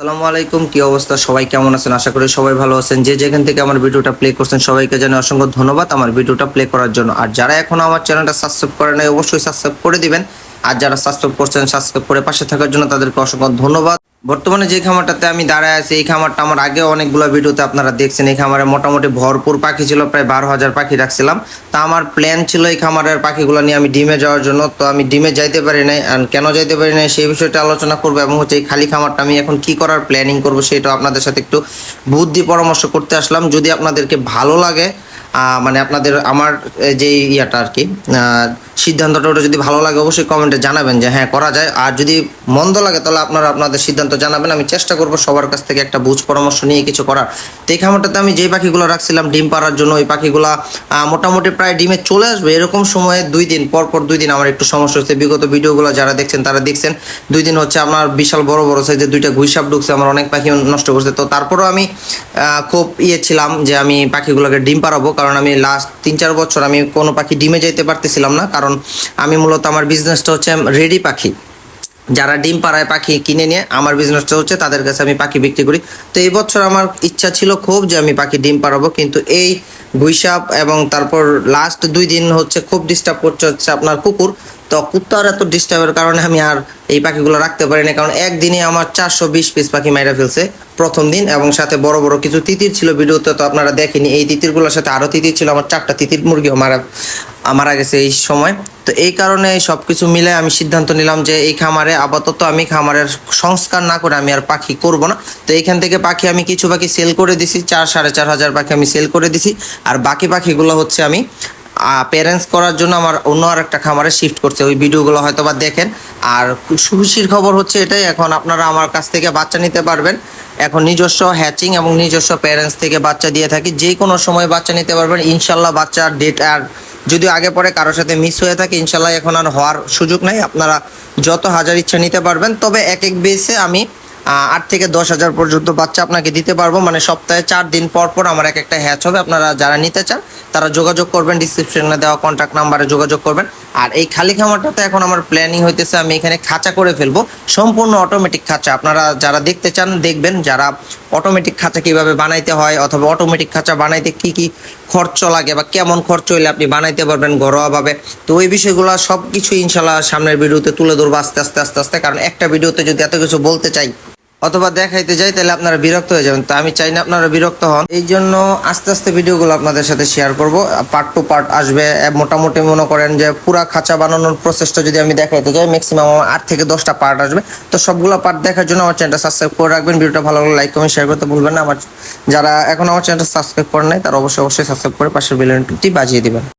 আসসালামু আলাইকুম, কি অবস্থা? সবাই কেমন আছেন? আশা করি সবাই ভালো আছেন। যে যেখান থেকে আমার ভিডিওটা প্লে করছেন, সবাইকে জানাই অসংখ্য ধন্যবাদ আমার ভিডিওটা প্লে করার জন্য। আর যারা এখনও আমার চ্যানেলটা সাবস্ক্রাইব করে নাই, অবশ্যই সাবস্ক্রাইব করে দিবেন। আর যারা সাবস্ক্রাইব করছেন সাবস্ক্রাইব করে পাশে থাকার জন্য তাদেরকে অসংখ্য ধন্যবাদ। বর্তমানে যে খামারটাতে আমি দাঁড়ায় আছি, এই খামারটা আমার আগে অনেকগুলো ভিডিওতে আপনারা দেখছেন। এই খামারে মোটামুটি ভরপুর পাখি ছিল, প্রায় বারো হাজার পাখি রাখছিলাম। তা আমার প্ল্যান ছিল এই খামারের পাখিগুলো নিয়ে আমি ডিমে যাওয়ার জন্য। তো আমি ডিমে যাইতে পারি নাই, আর কেন যাইতে পারি নাই সেই বিষয়টা আলোচনা করব এবং হচ্ছে এই খালি খামারটা আমি এখন কি করার প্ল্যানিং করব সেটা আপনাদের সাথে একটু বুদ্ধি পরামর্শ করতে আসলাম। যদি আপনাদেরকে ভালো লাগে মানে আপনাদের আমার যে ইয়াটা আর কি সিদ্ধান্তটা ওটা যদি ভালো লাগে, অবশ্যই কমেন্টে জানাবেন যে হ্যাঁ করা যায়। আর যদি মন্দ লাগে, তাহলে আপনারা আপনাদের সিদ্ধান্ত জানাবেন। আমি চেষ্টা করব সবার কাছ থেকে একটা বুঝ পরামর্শ নিয়ে কিছু করার। তো এই খামারটাতে আমি যেই পাখিগুলো রাখছিলাম ডিম পাড়ার জন্য, ওই পাখিগুলো মোটামুটি প্রায় ডিমে চলে আসবে। এরকম সময়ে দুই দিন পর পর দুই দিন আমার একটু সমস্যা হচ্ছে। বিগত ভিডিওগুলো যারা দেখছেন, তারা দেখছেন। দুই দিন হচ্ছে আমার বিশাল বড় বড় সাইজের দুইটা গুইসাপ ঢুকছে, আমার অনেক পাখি নষ্ট করছে। তো তারপরেও আমি খুব ইয়ে ছিলাম যে আমি পাখিগুলোকে ডিম পাড়াবো। কারণ আমি লাস্ট তিন, চার বছর আমি কোনো পাখি ডিমে যেতে পারতেছিলাম না। কারণ আমি মূলত আমার বিজনেসটা হচ্ছে রেডি পাখি। যারা ডিম পাড়ায় পাখি কিনে নিয়ে আমার বিজনেসটা হচ্ছে তাদের কাছে আমি পাখি বিক্রি করি। তো এই বছর আমার ইচ্ছা ছিল খুব যে আমি পাখি ডিম পাড়াবো, কিন্তু এই গুইসাপ এবং তারপর লাস্ট দুই দিন হচ্ছে খুব ডিস্টার্ব করছে হচ্ছে আপনার কুকুর। তো কুত্তার এত ডিস্টার্বের কারণে আমি আর এই পাখিগুলো রাখতে পারি পারিনি, কারণ একদিনে আমার চারশো বিশ পিস পাখি মাইরা ফেলছে প্রথম দিন এবং সাথে বড় বড় কিছু তিতির ছিল ভিডিওতে, তো আপনারা দেখেনি এই তিতিরগুলোর সাথে আরও তিতির ছিল, আমার চারটা তিতির মুরগিও মারা মারা গেছে এই সময়। তো এই কারণে সব কিছু মিলে আমি সিদ্ধান্ত নিলাম যে এই খামারে আপাতত আমি খামারের সংস্কার না করে আমি আর পাখি করব না। তো এইখান থেকে পাখি আমি কিছু পাখি সেল করে দিছি, চার, সাড়ে চার হাজার পাখি আমি সেল করে দিছি। আর বাকি পাখিগুলো হচ্ছে আমি প্যারেন্টস করার জন্য আমার অন্য আর একটা খামারে শিফট করছে। ওই ভিডিওগুলো হয়তো বা দেখেন। আর খুশির খবর হচ্ছে এটাই, এখন আপনারা আমার কাছ থেকে বাচ্চা নিতে পারবেন। এখন নিজস্ব হ্যাচিং এবং নিজস্ব প্যারেন্টস থেকে বাচ্চা দিয়ে থাকি। যে কোনো সময় বাচ্চা নিতে পারবেন। ইনশাল্লাহ বাচ্চার ডেট আর যদিও আগে পরে কারোর সাথে মিস হয়ে থাকে, ইনশাল্লাহ এখন আর হওয়ার সুযোগ নাই। আপনারা যত হাজার ইচ্ছা নিতে পারবেন, তবে এক এক বেসে আমি আট থেকে দশ হাজার পর্যন্ত বাচ্চা আপনাকে দিতে পারব। মানে সপ্তাহে চার দিন পর পর আমার এক একটা হ্যাচ হবে। আপনারা যারা নিতে চান, তারা যোগাযোগ করবেন ডিসক্রিপশনে দেওয়া কন্ট্যাক্ট নাম্বারে যোগাযোগ করবেন। আর এই খালি খামারটাতে এখন আমার প্ল্যানিং হইতেছে, আমি এখানে খাঁচা করে ফেলব। সম্পূর্ণ অটোমেটিক খাঁচা। আপনারা যারা দেখতে চান, দেখবেন যারা অটোমেটিক খাঁচা কীভাবে বানাইতে হয়, অথবা অটোমেটিক খাঁচা বানাইতে কি কি খরচ লাগে বা কেমন খরচ হইলে আপনি বানাইতে পারবেন ঘরোয়াভাবে। তো ওই বিষয়গুলো সব কিছু ইনশাল্লাহ সামনের ভিডিওতে তুলে ধরবো আস্তে আস্তে আস্তে আস্তে। কারণ একটা ভিডিওতে যদি এত কিছু বলতে চাই অথবা দেখাইতে যাই, তাহলে আপনারা বিরক্ত হয়ে যাবেন। তো আমি চাই না আপনারা বিরক্ত হন। এই জন্য আস্তে আস্তে ভিডিওগুলো আপনাদের সাথে শেয়ার করব। পার্ট টু পার্ট আসবে। মোটামুটি মনে করেন যে পুরা খাঁচা বানানোর প্রসেসটা যদি আমি দেখাইতে যাই ম্যাক্সিমাম আমার আট থেকে দশটা পার্ট আসবে। তো সবগুলো পার্ট দেখার জন্য আমার চ্যানেলটা সাবস্ক্রাইব করে রাখবেন। ভিডিওটা ভালো লাগলে লাইক কমেন্ট শেয়ার করতে ভুলবেন না। আমার যারা এখন আমার চ্যানেলটা সাবস্ক্রাইব করেন নাই, তারা অবশ্যই অবশ্যই সাবস্ক্রাইব করে পাশের বেল বাজিয়ে দিবেন।